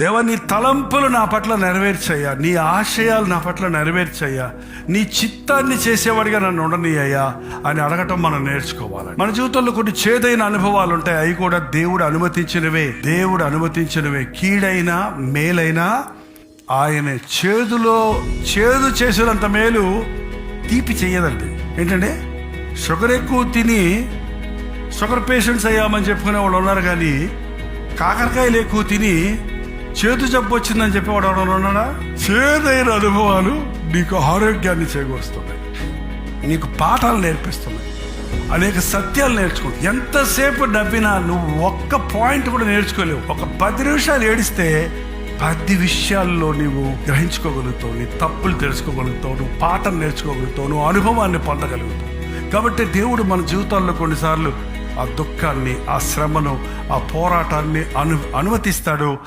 దేవ నీ తలంపులు నా పట్ల నెరవేర్చయ్యా. నీ ఆశయాలు నా పట్ల నెరవేర్చయ్యా. నీ చిత్తాన్ని చేసేవాడిగా నన్ను ఉండనీయ్యా అని అడగటం మనం నేర్చుకోవాలి మన జీవితంలో కొన్ని చేదైన అనుభవాలు ఉంటాయి. అవి కూడా దేవుడు అనుమతించినవే. దేవుడు అనుమతించినవే. కీడైనా మేలైనా ఆయన. చేదులో చేదు చేసినంత మేలు తీపి చెయ్యదండి. ఏంటంటే షుగర్ ఎక్కువ తిని షుగర్ పేషెంట్స్ అయ్యామని చెప్పుకునే వాళ్ళు ఉన్నారు కానీ కాకరకాయలు ఎక్కువ తిని చేతు జబ్బు వచ్చిందని చెప్పేవాడు ఎవడన్నా ఉన్నాడా? చేదైన అనుభవాలు నీకు ఆరోగ్యాన్ని చేకూరుస్తున్నాయి. నీకు పాఠాలు నేర్పిస్తున్నాయి. అనేక సత్యాలు నేర్చుకుంటు ఎంతసేపు నవ్వినా నువ్వు ఒక్క పాయింట్ కూడా నేర్చుకోలేవు. ఒక పది నిమిషాలు ఏడిస్తే పది విషయాల్లో నువ్వు గ్రహించుకోగలుగుతావు. నీ తప్పులు తెలుసుకోగలుగుతావు. నువ్వు పాఠం నేర్చుకోగలుగుతావు. నువ్వు అనుభవాన్ని పొందగలుగుతావు. కాబట్టి దేవుడు మన జీవితాల్లో కొన్నిసార్లు ఆ దుఃఖాన్ని ఆ శ్రమను ఆ పోరాటాన్ని అను అనుమతిస్తాడు.